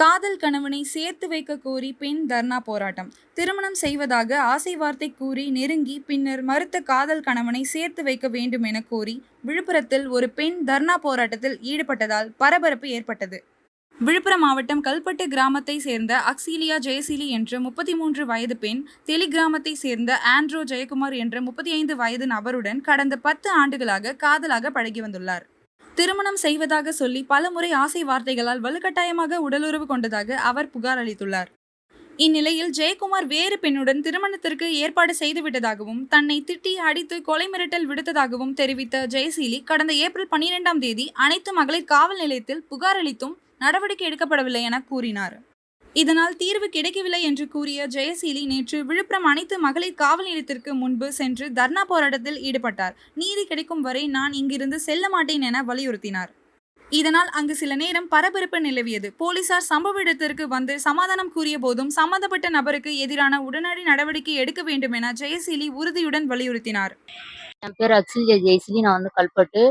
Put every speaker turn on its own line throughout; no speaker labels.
காதல் கணவனை சேர்த்து வைக்க கோரி பெண் தர்ணா போராட்டம். திருமணம் செய்வதாக ஆசை வார்த்தை கூறி நெருங்கி பின்னர் மறுத்த காதல் கணவனை சேர்த்து வைக்க வேண்டும் என கோரி விழுப்புரத்தில் ஒரு பெண் தர்ணா போராட்டத்தில் ஈடுபட்டதால் பரபரப்பு ஏற்பட்டது. விழுப்புரம் மாவட்டம் கல்பட்டு கிராமத்தை சேர்ந்த அக்சீலியா ஜெயசீலி என்ற முப்பத்தி மூன்று வயது பெண் தெலி கிராமத்தை சேர்ந்த ஆண்ட்ரோ ஜெயக்குமார் என்ற முப்பத்தி ஐந்து வயது நபருடன் கடந்த பத்து ஆண்டுகளாக காதலாக பழகி வந்துள்ளார். திருமணம் செய்வதாக சொல்லி பலமுறை ஆசை வார்த்தைகளால் வலுக்கட்டாயமாக உடலுறவு கொண்டதாக அவர் புகார் அளித்துள்ளார். இந்நிலையில் ஜெயக்குமார் வேறு பெண்ணுடன் திருமணத்திற்கு ஏற்பாடு செய்துவிட்டதாகவும் தன்னை திட்டி அடித்து கொலை மிரட்டல் விடுத்ததாகவும் தெரிவித்த ஜெயசீலி கடந்த ஏப்ரல் பனிரெண்டாம் தேதி அனைத்து மகளிர் காவல் நிலையத்தில் புகார் அளித்தும் நடவடிக்கை எடுக்கப்படவில்லை என கூறினார். இதனால் தீர்வு கிடைக்கவில்லை என்று கூறிய ஜெயசீலி நேற்று விழுப்புரம் அனைத்து மகளிர் காவல் நிலையத்திற்கு முன்பு சென்று தர்ணா போராட்டத்தில் ஈடுபட்டார். நீதி கிடைக்கும் வரை நான் இங்கிருந்து செல்ல மாட்டேன் என வலியுறுத்தினார். இதனால் அங்கு சில நேரம் பரபரப்பு நிலவியது. போலீசார் சம்பவ இடத்திற்கு வந்து சமாதானம் கூறிய போதும் சம்பந்தப்பட்ட நபருக்கு எதிரான உடனடி நடவடிக்கை எடுக்க வேண்டும் என ஜெயசீலி உறுதியுடன் வலியுறுத்தினார்.
என் பேர் அக்ஷிலியா ஜெயசீலி. நான் வந்து கல்பட்டு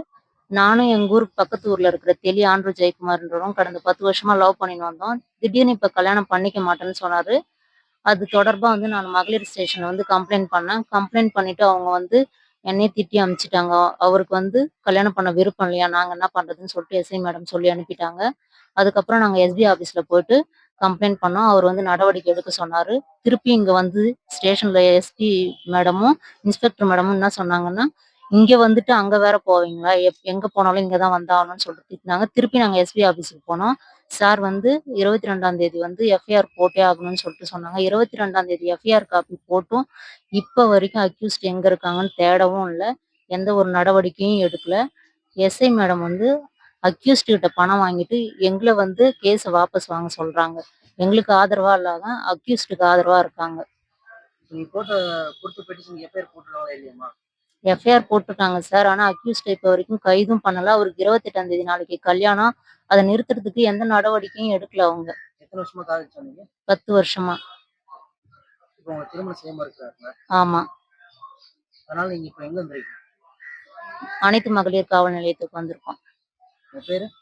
நானும் எங்க ஊர் பக்கத்து ஊர்ல இருக்கிற தெளி ஆண்ட்ரு ஜெயக்குமார்ன்றவரும் கடந்த பத்து வருஷமா லவ் பண்ணிட்டு வந்தோம். திடீர்னு இப்ப கல்யாணம் பண்ணிக்க மாட்டேன்னு சொன்னாரு. அது தொடர்பா வந்து நான் மகளிர் ஸ்டேஷன்ல வந்து கம்ப்ளைண்ட் பண்ணேன். கம்ப்ளைண்ட் பண்ணிட்டு அவங்க வந்து என்னையே திட்டி அனுப்பிச்சிட்டாங்க அவருக்கு வந்து கல்யாணம் பண்ண விருப்பம் இல்லையா? நாங்க என்ன பண்றதுன்னு சொல்லிட்டு எஸ்ஐ மேடம் சொல்லி அனுப்பிட்டாங்க. அதுக்கப்புறம் நாங்க எஸ்பி ஆபீஸ்ல போயிட்டு கம்ப்ளைண்ட் பண்ணோம். அவர் வந்து நடவடிக்கை எடுக்க சொன்னாரு. திருப்பி இங்க வந்து ஸ்டேஷன்ல எஸ்பி மேடமும் இன்ஸ்பெக்டர் மேடமும் என்ன சொன்னாங்கன்னா இங்க வந்துட்டு அங்க வேற போவீங்களா? எப் எங்க போனாலும் இங்கதான் வந்தாகணும்னு சொல்லிட்டு திட்டினாங்க. திருப்பி நாங்க எஸ்பி ஆபீஸுக்கு போனோம். சார் வந்து இருபத்தி ரெண்டாம் தேதி வந்து எஃப்ஐஆர் போட்டே ஆகணும்னு சொல்லிட்டு சொன்னாங்க. இருபத்தி ரெண்டாம் தேதி எஃப்ஐஆர் காப்பி போட்டும். இப்ப வரைக்கும் அக்யூஸ்ட் எங்க இருக்காங்கன்னு தேடவும் இல்லை. எந்த ஒரு நடவடிக்கையும் எடுக்கல. எஸ்ஐ மேடம் வந்து அக்யூஸ்ட் கிட்ட பணம் வாங்கிட்டு எங்களை வந்து கேஸை வாபஸ் வாங்க சொல்றாங்க. எங்களுக்கு ஆதரவா இல்லாத அக்யூஸ்டுக்கு ஆதரவா இருக்காங்க.
நீங்க போட்ட கொடுத்த பெட்டிஷன் எஃப்ஐஆர் போட்டுருவாங்களா இல்லையாம்மா?
எஃப்ஐஆர் போட்டிருக்காங்க சார் ஆனா அக்யூஸ்ட் இப்போ வரைக்கும் கைதும் பண்ணல. அவருக்கு இருபத்தெட்டாம் தேதி நாளைக்கு கல்யாணம். அதை நிறுத்துறதுக்கு எந்த நடவடிக்கையும் எடுக்கல அவங்க. பத்து வருஷமா. ஆமா. அனைத்து மகளிர் காவல் நிலையத்துக்கு வந்திருக்கோம்.